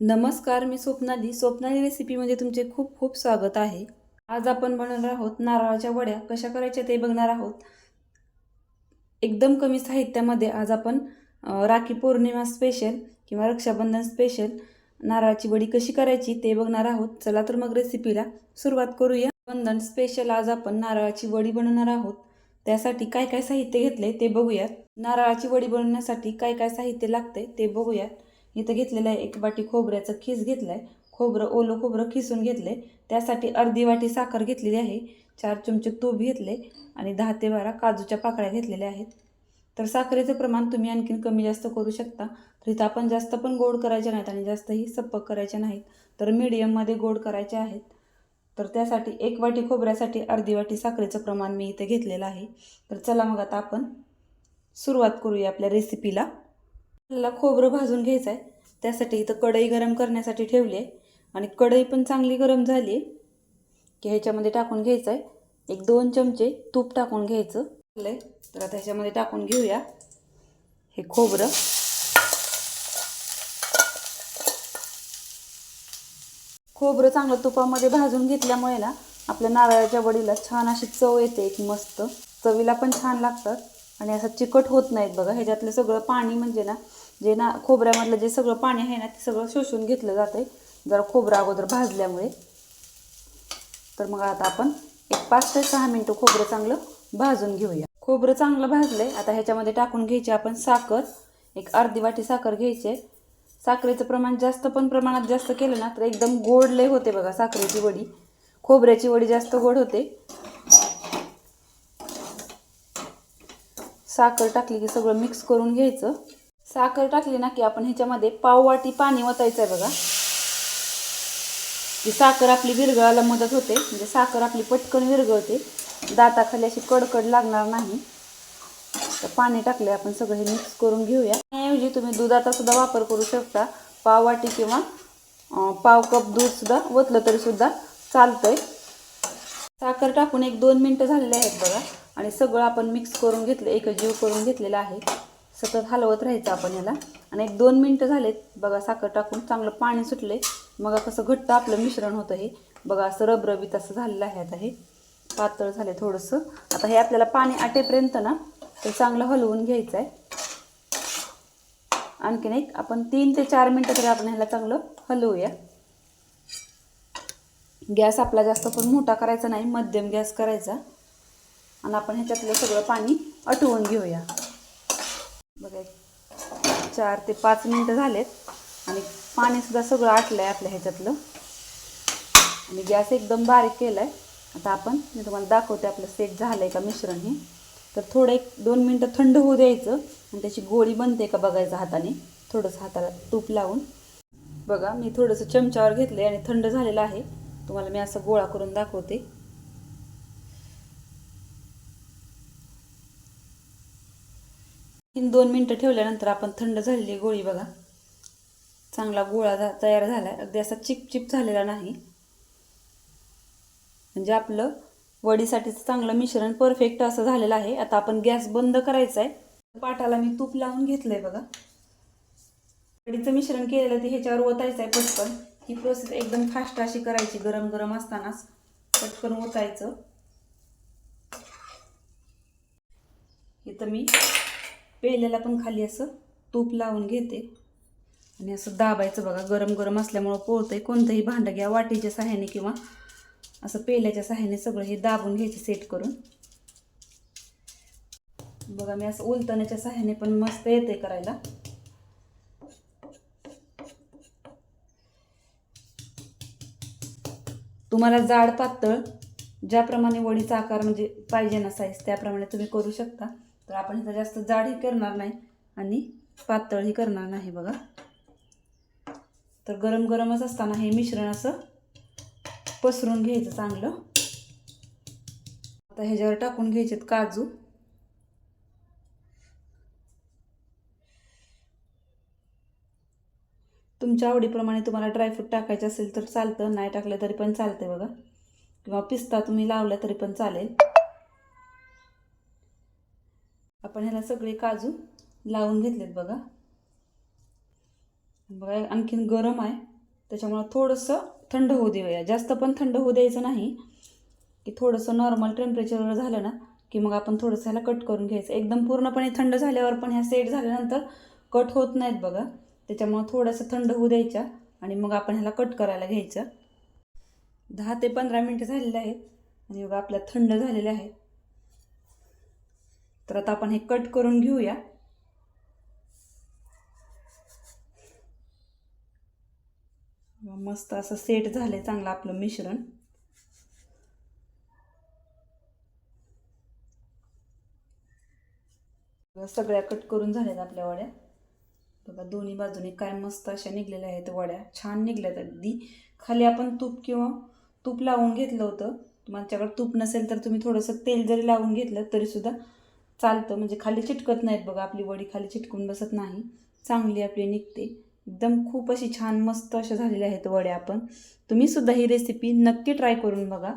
नमस्कार मी स्वप्नाली. स्वप्नाली रेसिपीमध्ये तुमचे खूप खूप स्वागत आहे. आज आपण बनवणार आहोत नारळाच्या वड्या. कशा करायच्या ते बघणार आहोत. एकदम कमी साहित्यामध्ये आज आपण राखी पौर्णिमा स्पेशल किंवा रक्षाबंधन स्पेशल नारळाची वडी कशी करायची ते बघणार आहोत. चला तर मग रेसिपीला सुरुवात करूया. बंधन स्पेशल आज आपण नारळाची वडी बनवणार आहोत. त्यासाठी काय काय साहित्य घेतले ते बघूयात. नारळाची वडी बनवण्यासाठी काय काय साहित्य लागते ते बघूयात. इथं घेतलेलं आहे. एक वाटी खोबऱ्याचं खीस घेतलं आहे खोबरं ओलं खोबरं खिसून घेतलं आहे त्यासाठी अर्धी वाटी साखर घेतलेली आहे. चार चमचे तूप घेतले आणि दहा ते बारा काजूच्या पाकळ्या घेतलेल्या आहेत. तर साखरेचं प्रमाण तुम्ही आणखीन कमी जास्त करू शकता. तर इथं आपण जास्त पण गोड करायचे नाहीत आणि जास्तही सप्पक करायचे नाहीत. तर मीडियममध्ये गोड करायचे आहेत. तर त्यासाठी एक वाटी खोबऱ्यासाठी अर्धी वाटी साखरेचं प्रमाण मी इथे घेतलेलं आहे. तर चला मग आता आपण सुरुवात करूया आपल्या रेसिपीला आपल्याला खोबरं भाजून घ्यायचं आहे त्यासाठी इथं कढई गरम करण्यासाठी ठेवली आहे आणि कढई पण चांगली गरम झाली आहे की ह्याच्यामध्ये टाकून घ्यायचं आहे एक दोन चमचे तूप टाकून घ्यायचं. आहे तर आता ह्याच्यामध्ये टाकून घेऊया. हे खोबरं. खोबरं चांगलं तुपामध्ये भाजून घेतल्यामुळे ना आपल्या नारळाच्या वडीला छान अशी चव येते. एक मस्त चवीला पण छान लागतात. आणि असं चिकट होत नाहीत बघा. ह्याच्यातलं सगळं पाणी म्हणजे ना जे ना खोबऱ्यामधलं जे सगळं पाणी आहे ना ते सगळं शोषून घेतलं जातं जरा खोबरं अगोदर भाजल्यामुळे. तर मग आता आपण एक पाच ते सहा मिनटं खोबरं चांगलं भाजून घेऊया. खोबरं चांगलं भाजलंय. आता ह्याच्यामध्ये टाकून घ्यायची आपण साखर. एक अर्धी वाटी साखर घ्यायची. आहे साखरेचं प्रमाण जास्त पण प्रमाणात जास्त केलं ना तर एकदम गोड लय होते बघा साखरेची वडी. खोबऱ्याची वडी जास्त गोड होते. साखर टाकली की सगळं मिक्स करून घ्यायचं. साखर टाकली ना की आपण ह्याच्यामध्ये पाववाटी पाणी ओतायचं आहे बघा. की साखर आपली विरघळायला मदत होते म्हणजे साखर आपली पटकन विरघळते. दाताखाली अशी कडकड लागणार नाही. तर पाणी टाकले आपण सगळं हे मिक्स करून घेऊया. त्याऐवजी तुम्ही दुधाचा सुद्धा वापर करू शकता. पाववाटी किंवा पाव कप दूधसुद्धा ओतलं तरीसुद्धा चालतंय. साखर टाकून एक दोन मिनटं झालेले आहेत बघा. आणि सगळं आपण मिक्स करून घेतलं एक जीव करून घेतलेला आहे. सतत हलवत राहायचं आपण याला. आणि एक दोन मिनटं झालेत. बघा साखर टाकून चांगलं पाणी सुटले मग कसं घट्ट आपलं मिश्रण होतं हे. बघा असं रबरबीत असं झालेलं आहे आता हे. पातळ झाले थोडंसं. आता हे आपल्याला पाणी आटेपर्यंत ना ते चांगलं हलवून घ्यायचं आहे आणखीन एक आपण तीन ते चार मिनटं तरी आपण ह्याला चांगलं हलवूया. गॅस आपला जास्त पण मोठा करायचा नाही मध्यम गॅस करायचा. आणि आपण ह्याच्यातलं सगळं पाणी आटवून घेऊया. बघा एक चार ते पाच मिनटं झालेत आणि पाणीसुद्धा सगळं आटलं आहे आपल्या ह्याच्यातलं. आणि गॅस एकदम बारीक केला आहे आता आपण मी तुम्हाला दाखवते आपलं सेट झालं आहे का मिश्रण हे. तर थोडं एक दोन मिनटं थंड होऊ द्यायचं आणि त्याची गोळी बनते का बघायचं हाताने. थोडंसं हाताला तूप लावून. बघा मी थोडंसं चमच्यावर घेतलं आहे आणि थंड झालेलं आहे. तुम्हाला मी असं गोळा करून दाखवते. तीन दोन मिनटं ठेवल्यानंतर आपण थंड झालेली गोळी बघा. चांगला गोळा झा तयार झाला आहे अगदी असा चिपचिप झालेला नाही. म्हणजे आपलं वडीसाठीचं चांगलं मिश्रण परफेक्ट असं झालेलं आहे. आता आपण गॅस बंद करायचा आहे पाटाला मी तूप लावून घेतलं आहे बघा. वडीचं मिश्रण केलेलं ते ह्याच्यावर ओतायचं आहे पटकन. ही प्रोसेस एकदम फास्ट अशी करायची गरम गरम असतानाच. पटकन ओतायचं. इथं मी पेल्याला पण खाली असं तूप लावून घेते. आणि असं दाबायचं बघा गरम गरम असल्यामुळं पोळतंय. कोणतंही भांडं घ्या वाटीच्या सहाय्याने किंवा असं पेल्याच्या सहाय्याने सगळं हे दाबून घ्यायचे सेट करून. बघा मी असं उलटण्याच्या सहाय्याने पण मस्त येते करायला. तुम्हाला जाड पातळ ज्याप्रमाणे वडीचा आकार म्हणजे पाहिजे ना साईज त्याप्रमाणे तुम्ही करू शकता. तर आपण इथं जास्त जाडही करणार नाही आणि पातळही करणार नाही बघा. तर गरम गरमच असताना हे मिश्रण असं पसरून घ्यायचं चांगलं. आता ह्याच्यावर टाकून घ्यायचेत काजू. तुमच्या आवडीप्रमाणे तुम्हाला ड्रायफ्रूट टाकायचे असेल तर चालतं नाही टाकलं तरी पण चालतंय बघा. किंवा पिस्ता तुम्ही लावला तरी पण चालेल. आपण ह्याला सगळे काजू लावून घेतलेत बघा. बघा आणखीन गरम आहे. त्याच्यामुळं थोडंसं थंड होऊ देऊया. जास्त पण थंड होऊ द्यायचं नाही. की थोडंसं नॉर्मल टेम्परेचरवर झालं ना की मग आपण थोडंसं ह्याला कट करून घ्यायचं. एकदम पूर्णपणे थंड झाल्यावर पण ह्या सेट झाल्यानंतर कट होत नाहीत बघा. त्याच्यामुळं थोडंसं थंड होऊ द्यायच्या आणि मग आपण ह्याला कट करायला घ्यायचं. दहा ते पंधरा मिनटं झालेले आहेत आणि बघा आपल्या थंड झालेले आहेत. तर आता आपण हे कट करून घेऊया. मस्त असं सेट झालंय चांगलं आपलं मिश्रण. सगळ्या कट करून झाल्यात आपल्या वड्या. बघा दोन्ही बाजूने काय मस्त अशा निघलेल्या आहेत वड्या. छान निघल्यात अगदी. खाली आपण तूप किंवा तूप लावून घेतलं होतं. तुमच्याकडे तूप नसेल तर तुम्ही थोडंसं तेल जरी लावून घेतलं तरीसुद्धा चालतं. म्हणजे खाली चिटकत नाहीत बघा. आपली वडी खाली चिटकून बसत नाही. चांगली आपली निघते. एकदम खूप अशी छान मस्त अशा झालेल्या आहेत वड्या आपण. तुम्ही सुद्धा ही रेसिपी नक्की ट्राय करून बघा.